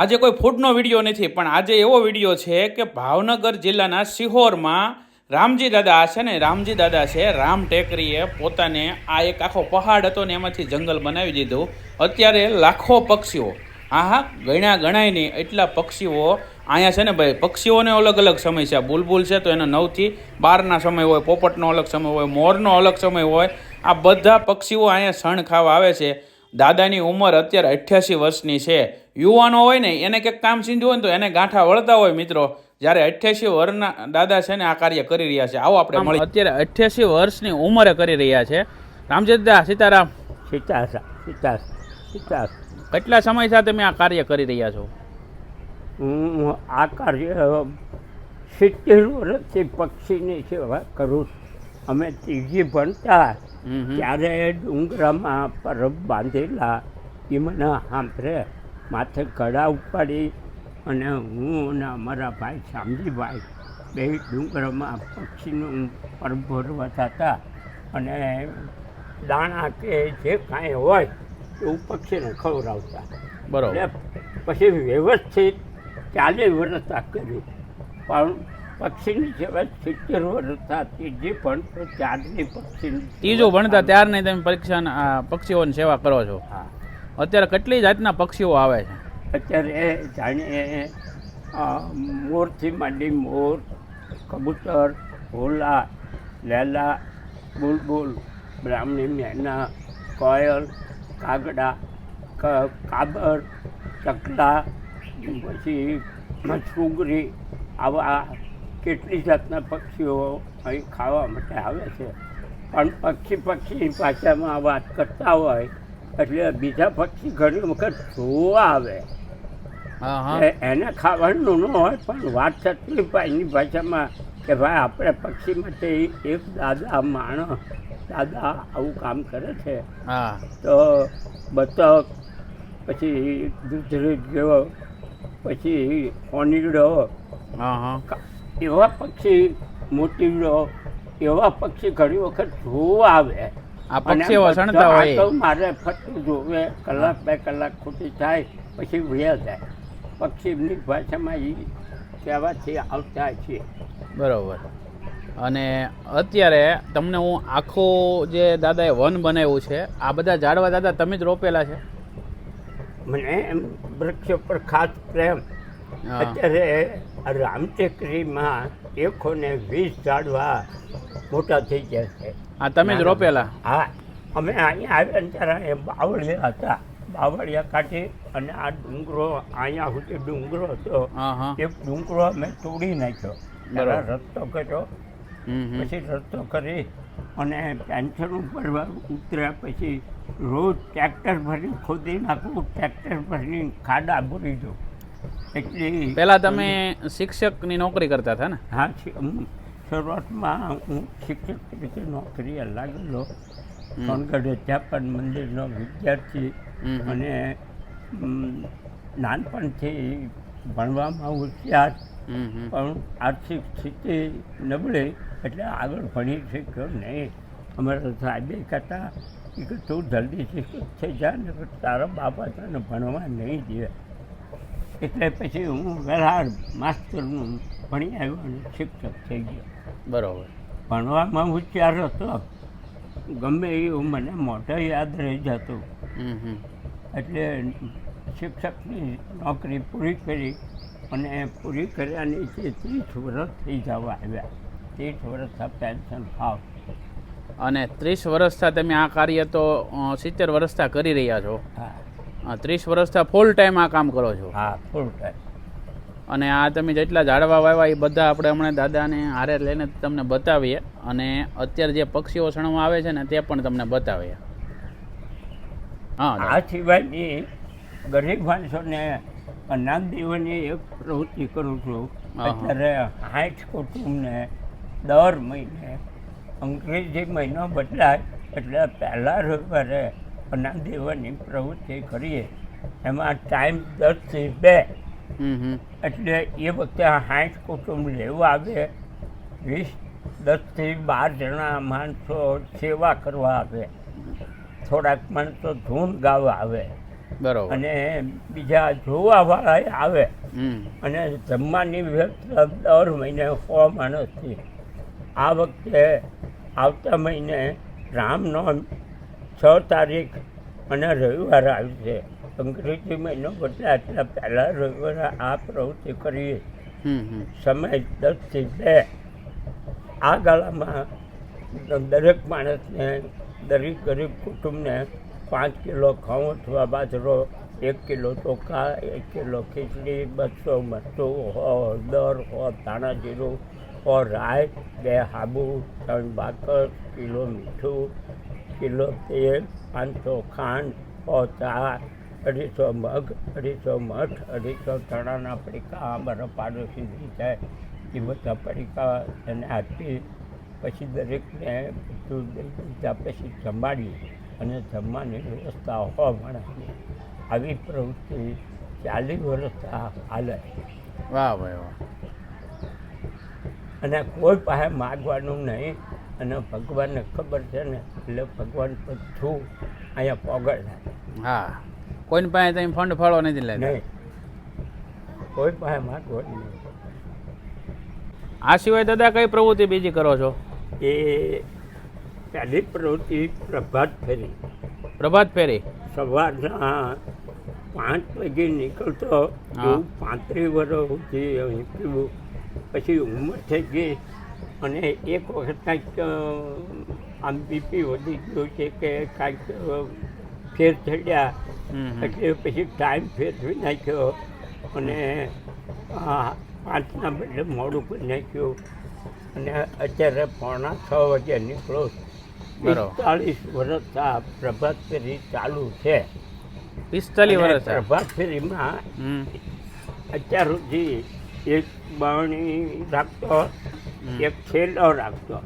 આજે કોઈ ફૂડનો વીડિયો નથી, પણ આજે એવો વીડિયો છે કે ભાવનગર જિલ્લાના સિહોરમાં રામજી દાદા છે ને, રામજી દાદા છે, રામ ટેકરીએ પોતાને આ એક આખો પહાડ હતો ને એમાંથી જંગલ બનાવી દીધું. અત્યારે લાખો પક્ષીઓ હા હા ગણ્યા ગણાય નહીં એટલા પક્ષીઓ અહીંયા છે ને ભાઈ, પક્ષીઓને અલગ અલગ સમય છે. બુલબુલ છે તો એનો નવથી બારના સમય હોય, પોપટનો અલગ સમય હોય, મોરનો અલગ સમય હોય. આ બધા પક્ષીઓ અહીંયા શણ ખાવા આવે છે. દાદાની ઉંમર અત્યારે અઠ્યાસી વર્ષની છે. યુવાનો હોય ને એને કંઈક કામ સીંધ્યું હોય ને તો એને ગાંઠા વળતા હોય મિત્રો. જ્યારે અઠ્યાસી વર્ષના દાદા છે ને આ કાર્ય કરી રહ્યા છે. આવો આપણે મળી અત્યારે અઠ્યાસી વર્ષની ઉંમરે કરી રહ્યા છે. રામજી દાદા સીતારામ. સીતાસ કેટલા સમયથી તમે આ કાર્ય કરી રહ્યા છો? હું આ કાર્ય સિત્તેર વર્ષથી પક્ષીની સેવા કરું છું. અમે ત્રીજી ભણતા. ત્યારે ડુંગરામાં પરબ બાંધેલા. એ મને સાંભળે. માથે કડા ઉપાડી અને હું અને અમારા ભાઈ શામજીભાઈ બે ડુંગરમાં પક્ષીનું પરબ ભરવા થતા અને દાણા કે જે કાંઈ હોય એવું પક્ષીને ખવડાવતા. બરાબર. પછી વ્યવસ્થિત ચાલીસ વર્ષ આ કર્યું પણ પક્ષીની સેવા સિત્તેર વર્ષ જે પણ તો ચારની પક્ષીની ત્રીજું ભણતા ત્યારની તમે પરીક્ષા પક્ષીઓની સેવા કરો છો. હા. અત્યારે કેટલી જાતના પક્ષીઓ આવે છે? અત્યારે જાણીએ મોરથી માંડી મોર, કબૂતર, ભોલા, લેલા, બુલબુલ, બ્રાહ્મણી, મેના, કોયલ, કાગડા કાબર, ચકલા, પછી સુગરી આવા કેટલી જાતના પક્ષીઓ અહીં ખાવા માટે આવે છે. પણ પક્ષી પક્ષી ભાષામાં વાત કરતા હોય એટલે બીજા પક્ષી ઘણી વખત જોવા આવે. એને ખાવાનું ન હોય પણ વાત થતી એની ભાષામાં કે ભાઈ આપણે પક્ષી માટે એક દાદા માણસ દાદા આવું કામ કરે છે. હા. તો બતક પછી દૂધરેજ જેવો પછી ઓનીડો. હા હા. એવા પક્ષી મોતીડો એવા પક્ષી ઘણી વખત જોવા આવે. આ પક્ષીઓ સણતા હોય. તો મારે ફરતું જોવે કલાક બે કલાક ખોટી થાય પછી વયા જાય. પક્ષીની ભાષામાં એ કહેવાથી આવતા છીએ બરાબર. અને અત્યારે તમને હું આખું જે દાદાએ વન બનાવ્યું છે આ બધા ઝાડવા દાદા તમે જ રોપેલા છે? મને એમ વૃક્ષો પર ખાસ પ્રેમ. અત્યારે રામટેકરીમાં એકસો ને વીસ ઝાડવા મોટા થઈ ગયા છે. હા તમે જ રોપેલા હા અમે અહીંયા આવ્યા ત્યારે એ બાવળિયા હતા. બાવળિયા કાઢી અને આ ડુંગરો અહીંયા સુધી ડુંગરો હતો. એ ડુંગરો અમે તોડી નાખ્યો. રસ્તો કર્યો. પછી રસ્તો કરી અને પેન્શન ઉપર ઉતર્યા પછી રોજ ટ્રેક્ટર ભરી ખોદી નાખું ટ્રેક્ટર ભરી ખાડા ભરી દઉં. એટલી પહેલા તમે શિક્ષકની નોકરી કરતા હતા ને? હા શરૂઆતમાં હું શિક્ષક તરીકે નોકરીએ લાગેલો. સોનગઢ અધ્યાપન મંદિરનો વિદ્યાર્થી. અને નાનપણથી ભણવામાં હોશિયાર. પણ આર્થિક સ્થિતિ નબળે એટલે આગળ ભણી શક્યો નહીં. અમારા સાહેબે કહેતા કે તું જલ્દી શિક્ષક થઈ જા ને તારા બાપા તને ભણવા નહીં દે. એટલે પછી હું વેલાડ માસ્તરનું ભણી આવ્યો અને શિક્ષક થઈ ગયો. બરાબર. ભણવામાં હોશિયાર હતો. ગમે એવું મને મોઢે યાદ રહી જતું. એટલે શિક્ષકની નોકરી પૂરી કરી અને પૂરી કર્યાની છે ત્રીસ વર્ષ થઈ જવા આવ્યા. ત્રીસ વર્ષ પેન્શન ફાવ અને ત્રીસ વર્ષથી તમે આ કાર્ય તો સિત્તેર વર્ષથી કરી રહ્યા છો. હા. ત્રીસ વર્ષથી ફૂલ ટાઈમ આ કામ કરો છો? હા ફૂલ ટાઈમ અને આ તમે જેટલા ઝાડવા વાવ્યા એ બધા આપણે હમણાં દાદાને હારે લઈને તમને બતાવીએ અને અત્યારે જે પક્ષીઓ સણવા આવે છે ને તે પણ તમને બતાવીએ. હા. આ સિવાય ગરીબ માણસોને અનાજ દેવાની એક પ્રવૃત્તિ કરું છું. અત્યારે સાઠ કુટુંબને દર મહિને અંગ્રેજી મહિનો બદલાય એટલે પહેલાં રવિવારે અનાજ દેવાની પ્રવૃત્તિ કરીએ. એમાં ટાઈમ દસથી બે. એટલે એ વખતે સાઠ કુટુંબ લેવા આવે. વીસ દસથી બાર જણા માણસો સેવા કરવા આવે. થોડાક માણસો ધૂન ગાવા આવે. બરાબર. અને બીજા જોવાવાળા આવે. અને જમવાની વ્યવસ્થા દર મહિને સો માણસથી આ વખતે આવતા મહિને રામનવમી છ તારીખ અને રવિવાર છે. અંગ્રેજી મહિનો બદલે આટલા પહેલાં રવિવારે આ પ્રવૃત્તિ કરીએ. સમય દસથી બે. આ ગાળામાં દરેક માણસને દરેક ગરીબ કુટુંબને પાંચ કિલો ઘઉં અથવા બાજરો એક કિલો ચોખા એક કિલો ખીચડી બસો મરચું હો હળદર હો ધાણા જીરું હો રાઈ બે હાબુ ત્રણ બાકર કિલો મીઠું કિલો તેલ પાંચસો ખાંડ સો ચા અઢીસો મગ અઢીસો મઠ અઢીસો ચણાના પડીકા અમારા પાડોશી થઈ છે એ બધા પડીકા એને આપી પછી દરેકને બધું દીધા પછી જમાડી અને જમવાની વ્યવસ્થા હોવા માણસની આવી પ્રવૃત્તિ ચાલીસ વર્ષ હાલે. વાહ ભાઈ વાહ. અને કોઈ પાસે માગવાનું નહીં. અને ભગવાનને ખબર છે ને એટલે ભગવાન બધું અહીંયા પોગળ હા. કોઈની પાસે તમે ફંડ ફાળો નથી લે નહીં. કોઈ પાસે માગવો નહીં. આ સિવાય દાદા કઈ પ્રવૃત્તિ બીજી કરો છો? એ પહેલી પ્રવૃત્તિ પ્રભાત ફેરી. પ્રભાત ફેરી? સવારના પાંચ વાગે નીકળતો હા. પાંત્રીસ વર્ષ સુધી અહીં પીવું. પછી ઉંમર થઈ ગઈ. અને એક વખત કાંઈક આમ બીપી વધી ગયું છે કે કાંઈક ફેર ચડ્યા. એટલે પછી ટાઈમ ફેરવી નાખ્યો અને પાંચના બદલે મોડું કરી નાખ્યું અને અત્યારે પોણા છ વાગે નીકળો. પિસ્તાળીસ વર્ષ આ પ્રભાત ફેરી ચાલુ છે પિસ્તાલીસ વર્ષ. પ્રભાત ફેરીમાં અત્યાર સુધી એક બાવણી રાખતો. એક છેલ્લો રાખતો.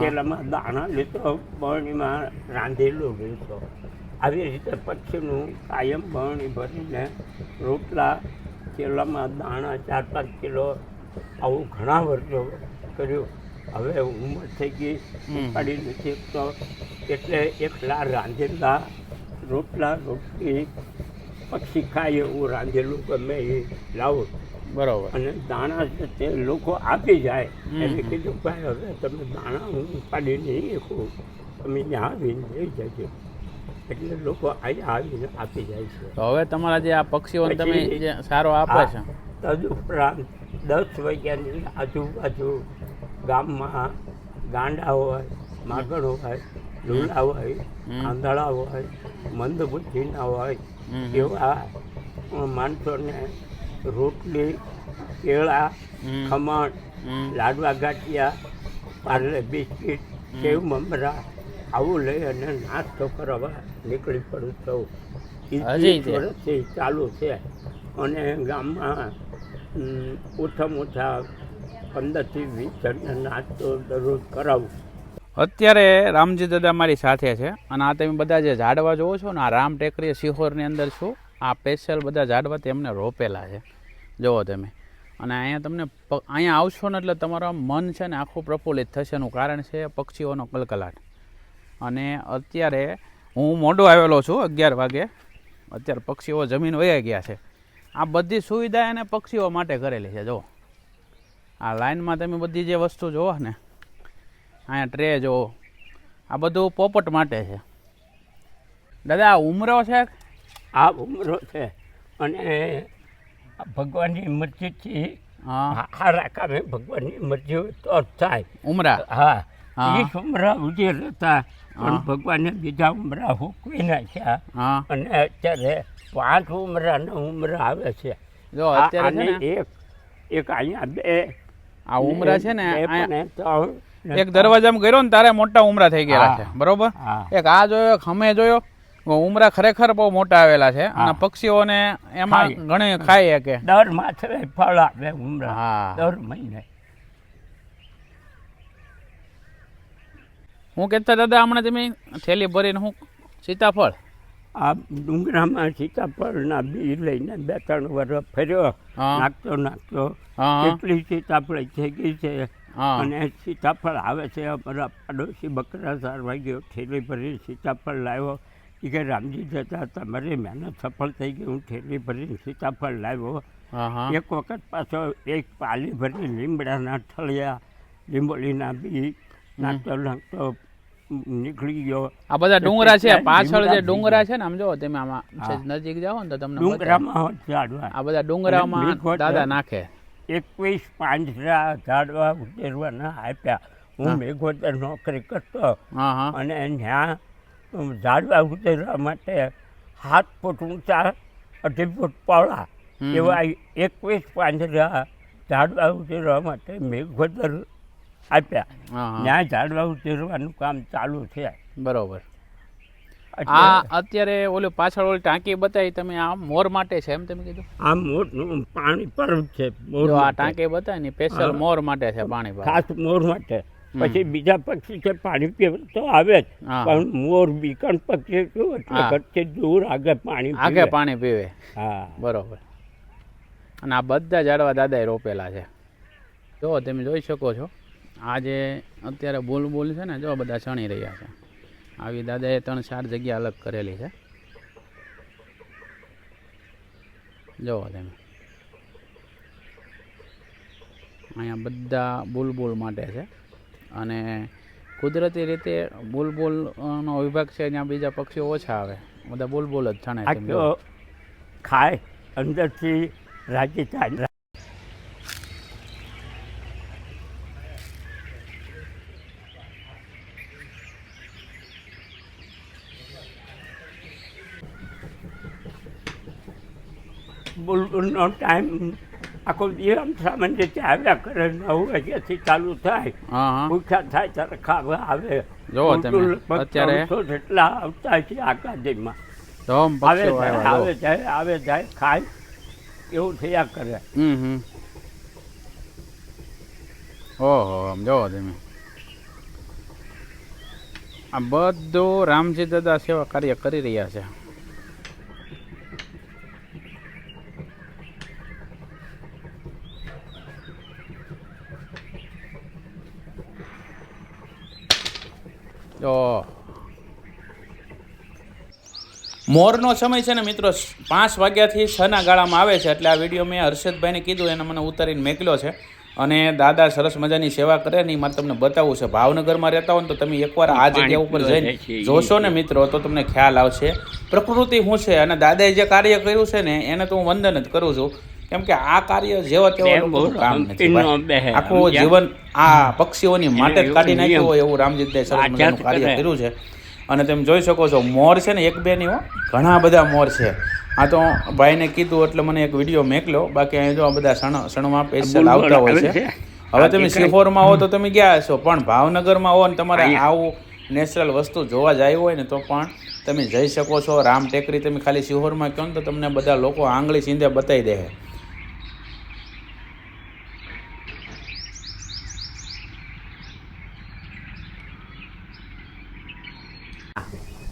છેલ્લામાં દાણા લેતો બરણીમાં રાંધેલું લેતો આવી રીતે પક્ષીનું કાયમ બરણી ભરીને રોટલા થેલામાં દાણા ચાર પાંચ કિલો આવું ઘણા વર્ષો કર્યું. હવે ઉંમર થઈ ગઈ પડી નથી તો એટલે એકલા રાંધેલા રોટલા રોટલી પક્ષી ખાય એવું રાંધેલું ગમે એ લાવું. બરોબર. અને દાણા તે લોકો આપી જાય એટલે કીધું ભાઈ હવે તમે દાણા હું ઉપાડી નહીં શકું તમે ત્યાં આવીને લઈ જજો. એટલે લોકો અહીંયા આવીને આપી જાય છે. તો હવે તમારા જે આ પક્ષીઓને તમે જે સારો આપે છે. તદુપરાંત દસ વાગ્યાની આજુબાજુ ગામમાં ગાંડા હોય માગણ હોય લુલા હોય. આંધળા હોય મંદબુદ્ધિના હોય એવા માણસોને રોટલી કેળા ખમણ લાડવા ગાંઠિયા પાર્લે બિસ્કીટ સેવ મમરા આવું લઈ અને નાસ્તો કરવા નીકળી પડું છું. વર્ષથી ચાલુ છે. અને ગામમાં ઓછામાં ઓછા પંદરથી વીસ જણને નાસ્તો દરરોજ કરાવું. અત્યારે રામજી દાદા મારી સાથે છે. અને આ તમે બધા જે ઝાડવા જોવો છો ને આ રામ ટેકરી સિહોરની અંદર છું. આ સ્પેશિયલ બધા ઝાડવા તેમને રોપેલા છે. જુઓ તમે. અને અહીંયા તમને અહીંયા આવશો ને એટલે તમારા મન છે ને આખું પ્રફુલ્લિત થશે એનું કારણ છે પક્ષીઓનો કલકલાટ. અને અત્યારે હું મોડો આવેલો છું અગિયાર વાગે. અત્યારે પક્ષીઓ જમીન વયા ગયા છે. આ બધી સુવિધા એને પક્ષીઓ માટે કરેલી છે. જુઓ. આ લાઈનમાં તમે બધી જે વસ્તુ જુઓ ને, અહીંયા ટ્રે જુઓ. આ બધું પોપટ માટે છે. દાદા, આ ઉમરો છે? આ ઉમરો છે. અને ભગવાનની મરજીથી હા. હારા કામે ભગવાનની મરજી તો થાય. ઉમરા? હા. ત્રીસ ઉમરા ઉજેર હતા. પણ ભગવાને બીજા ઉમરા હુકવી નાખ્યા. અને અત્યારે પાંચ ઉમરાના ઉમરા આવે છે. જો અત્યારે એક એક અહીંયા બે. આ ઉમરા છે ને એક દરવાજામાં ગયો ને તારે મોટા ઉમરા થઈ ગયા છે. બરોબર? એક આ જોયો એક હમે જોયો. ઉમરા ખરેખર બહુ મોટા આવેલા છે. અને. પક્ષીઓને એમાં ઘણી ખાય કે. દર માથે ફળ આવે ઉમરા. દર મહિને. હું કહેતા દાદા હમણાં તમે થેલી ભરીને હું સીતાફળ. આ ડુંગરામાં સીતાફળના બી લઈને બે ત્રણ વર્ષ ફર્યો. નાખતો નાખતો. કેટલી સીતાફળ થઈ ગઈ છે. અને સીતાફળ આવે છે. અમારા પાડોશી બકરા સાર વાગ્યો થેલી ભરી સીતાફળ લાવ્યો. એ કે રામજી જતા તમારી મહેનત સફળ થઈ ગઈ હું થેલી ભરીને સીતાફળ લાવ્યો. એક વખત પાછો એક પાલી ભરી લીમડાના ઠળિયા લીંબોળીના બી નાખતો નાખતો નીકળી ગયો. આ બધા ડુંગરા છે પાછળ જે ડુંગરા છે ને આમ જો તમે આમાં નજીક જાઓ ને તો તમને ડુંગરામાં ઝાડવા. આ બધા ડુંગરામાં દાદા નાખે. એકવીસ પાંજરા ઝાડવા ઉતેરવાના આપ્યા. હું મેઘોદર નોકરી કરતો. હા હા. અને ત્યાં ઝાડવા ઉતરવા માટે હાથ ફૂટ ઊંચા અઢી ફૂટ પહોળા એવા એકવીસ પાંજરા ઝાડવા ઉતરવા માટે મેઘોદર આપ્યા. ત્યાં ઝાડવા ઉતરવાનું કામ ચાલુ છે. બરોબર. આ અત્યારે ઓલું પાછળ ઓલી ટાંકી બતાવી તમે આ મોર માટે છે એમ તમે કીધું? આ મોર પાણી પર છે મોર આ ટાંકી બતાવી ને સ્પેશિયલ મોર માટે છે પાણી. ખાસ મોર માટે. પછી બીજા પક્ષી છે પાણી પીવે તો આવે જ. પણ મોર બીકણ પક્ષી શું એટલે હા. દૂર આગળ પાણી આગળ પાણી પીવે. હા. બરોબર. અને આ બધા ઝાડવા દાદાએ રોપેલા છે. જો તમે જોઈ શકો છો. આ જે અત્યારે બુલબુલ છે ને જો બધા ચણી રહ્યા છે. આવી દાદાએ ત્રણ ચાર જગ્યા અલગ કરેલી છે. જુઓ તમે. અહીંયા બધા બુલબુલ માટે છે. અને કુદરતી રીતે બુલબુલ નો વિભાગ છે ત્યાં બીજા પક્ષીઓ ઓછા આવે બધા બુલબુલ જ છણે. ખાય અંદરથી રાજી થાય બુલબુલનો ટાઈમ આખો દિવસ સામાન્ય રીતે આવ્યા કરે નવ વાગ્યાથી ચાલુ થાય. ભૂખ્યા થાય ત્યારે ખાવા આવે. તમે, અત્યારે- જેટલા આવતા છે આકાદીમાં. આવે જાય આવે જાય આવે જાય ખાય એવું થયા કરે. ઓહો આમ જોવો તમે. આ બધું રામજી દાદા સેવા કાર્ય કરી રહ્યા છે. ઓહ મોરનો સમય છે ને મિત્રો પાંચ વાગ્યાથી છના ગાળામાં આવે છે એટલે આ વીડિયો મેં હર્ષદભાઈને કીધું એને મને ઉતારીને મેકલ્યો છે. અને દાદા સરસ મજાની સેવા કરે ને મારે તમને બતાવવું છે. ભાવનગરમાં રહેતા હો ને તો તમે એકવાર આ જગ્યા ઉપર જઈને જોશો ને મિત્રો તો તમને ખ્યાલ આવશે. પ્રકૃતિ શું છે અને દાદાએ જે કાર્ય કર્યું છે ને એને તો હું વંદન જ કરું છું. કેમ કે આ કાર્ય જેવા તેવા કામ નથી. આખું જીવન આ પક્ષીઓની માટે જ કાઢી નાખ્યું હોય એવું રામજીતભાઈ સરસ મજાનું કાર્ય કર્યું છે. અને તમે જોઈ શકો છો મોર છે ને એક બે નહીં ઘણા બધા મોર છે. આ તો ભાઈને કીધું એટલે મને એક વીડિયો મેકલો બાકી અહીં જો આ બધા સણ સણમાં સ્પેશિયલ આવતા હોય છે. છે. હવે તમે સિહોરમાં હો તો તમે ગયા હશો? પણ ભાવનગરમાં હો ને તમારે આવું નેચરલ વસ્તુ જોવા જાય હોય ને તો પણ તમે જઈ શકો છો. રામ ટેકરી તમે ખાલી સિહોરમાં કહો ને તો તમને બધા લોકો આંગળી સીંધે બતાવી દે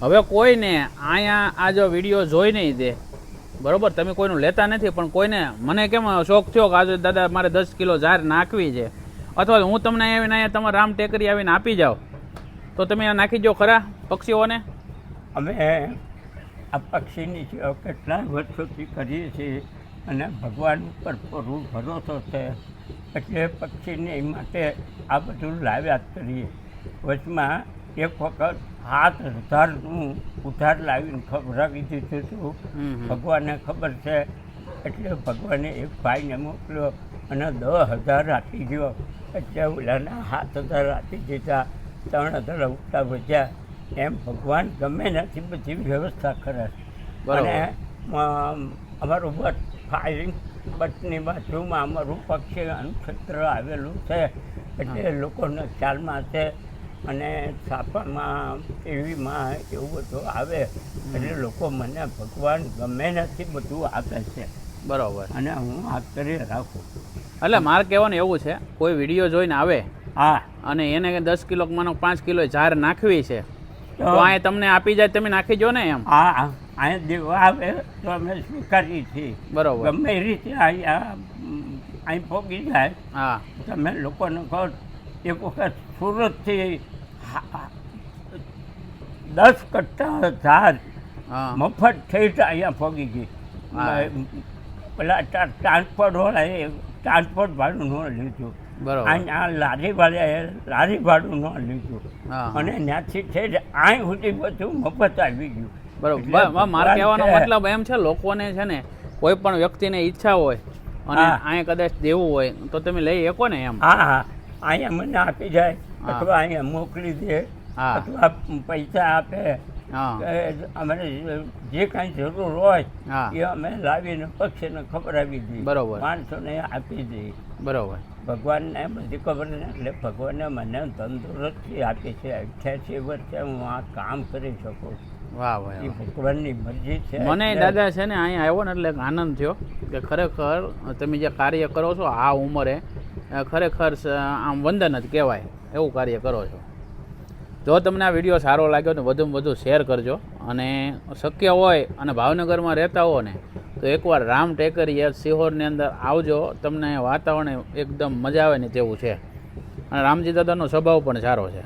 હવે કોઈને અહીંયા આ જો વીડિયો જોઈ નહીં દે. બરોબર, તમે કોઈનું લેતા નથી, પણ કોઈને મને કેમ શોખ થયો કે આજે દાદા મારે દસ કિલો ઝાર નાખવી છે? અથવા હું તમને આવીને અહીંયા તમારે રામ ટેકરી આવીને આપી જાઓ તો તમે નાખી દો ખરા પક્ષીઓને? અમે આ પક્ષીની સેવા કેટલા વર્ષોથી કરીએ છીએ અને ભગવાન ઉપર પૂરું ભરોસો છે. એટલે પક્ષીને માટે આ બધું લાવ્યા જ કરીએ. વચમાં એક વખત સાત હું ઉધાર લાવીને ખવડાવી દીધું હતું. ભગવાનને ખબર છે. એટલે ભગવાને એક ભાઈને મોકલ્યો અને દસ હજાર આપી ગયો એટલે ઓલાના હાથ હજાર આપી દીધા. ત્રણ હજાર ઉઠતા વધ્યા. એમ ભગવાન ગમે નથી બધી વ્યવસ્થા કરે. અને અમારું બટ ફાયરિંગ બટની બાજુમાં અમારું પક્ષી અનુક્ષેત્ર આવેલું છે. એટલે લોકોને ખ્યાલમાં છે. અને છાપામાં ટીવીમાં એવું બધું આવે એટલે લોકો મને ભગવાન ગમે નથી બધું આપે છે. બરાબર. અને હું આ કરી રાખું. એટલે મારે કહેવાનું એવું છે કોઈ વીડિયો જોઈને આવે હા. અને એને દસ કિલો માનો પાંચ કિલો ઝાર નાખવી છે તો અહીંયા તમને આપી જાય તમે નાખી જો ને એમ. હા અહીંયા દેવા આવે તો અમે સ્વીકારીએ છીએ. બરાબર. ગમે એ રીતે અહીંયા અહીં પહોંચી જાય હા. તમે લોકોને કહો એક વખત સુરતથી દસ કટ્ટા ધાર મફત થઈ અહીંયા પગી ગઈ. પેલા ટ્રા- ટ્રાન્સપોર્ટ વાળાએ ટ્રાન્સપોર્ટ ભાડું ન લીધું. બરોબર. આ લારી વાળાએ લારી ભાડું ન લીધું. અને ત્યાંથી થઈ અહીં સુધી બધું મફત આવી ગયું. બરોબર. મારે કહેવાનો મતલબ એમ છે લોકોને છે ને કોઈ પણ વ્યક્તિને ઈચ્છા હોય અને. અહીંયા કદાચ દેવું હોય તો તમે લઈ શકો ને એમ. હા હા. અહીંયા મને આપી જાય. અથવા અહીંયા મોકલી દે હા. અથવા પૈસા આપે. અમને જે કાંઈ જરૂર હોય એ અમે લાવીને પક્ષીને ખબરાવી દઈએ. બરોબર. માણસોને આપી દઈએ. બરોબર. ભગવાનને બધી ખબર ને એટલે ભગવાને મને તંદુરસ્તી આપી છે. અઠ્યાસી વર્ષે હું આ કામ કરી શકું. વાહ વાહ ભગવાનની મરજી છે. મને દાદા છે ને અહીંયા આવ્યો ને એટલે આનંદ થયો કે ખરેખર તમે જે કાર્ય કરો છો આ ઉંમરે ખરેખર આમ વંદન જ કહેવાય. એવું કાર્ય કરો છો. જો તમને આ વીડિયો સારો લાગ્યો તો વધુમાં વધુ શેર કરજો અને શક્ય હોય અને ભાવનગરમાં રહેતા હો ને, તો એકવાર રામ ટેકરી સિહોરની અંદર આવજો. તમને વાતાવરણ એકદમ મજા આવે ને તેવું છે. અને રામજી દાદાનો સ્વભાવ પણ સારો છે.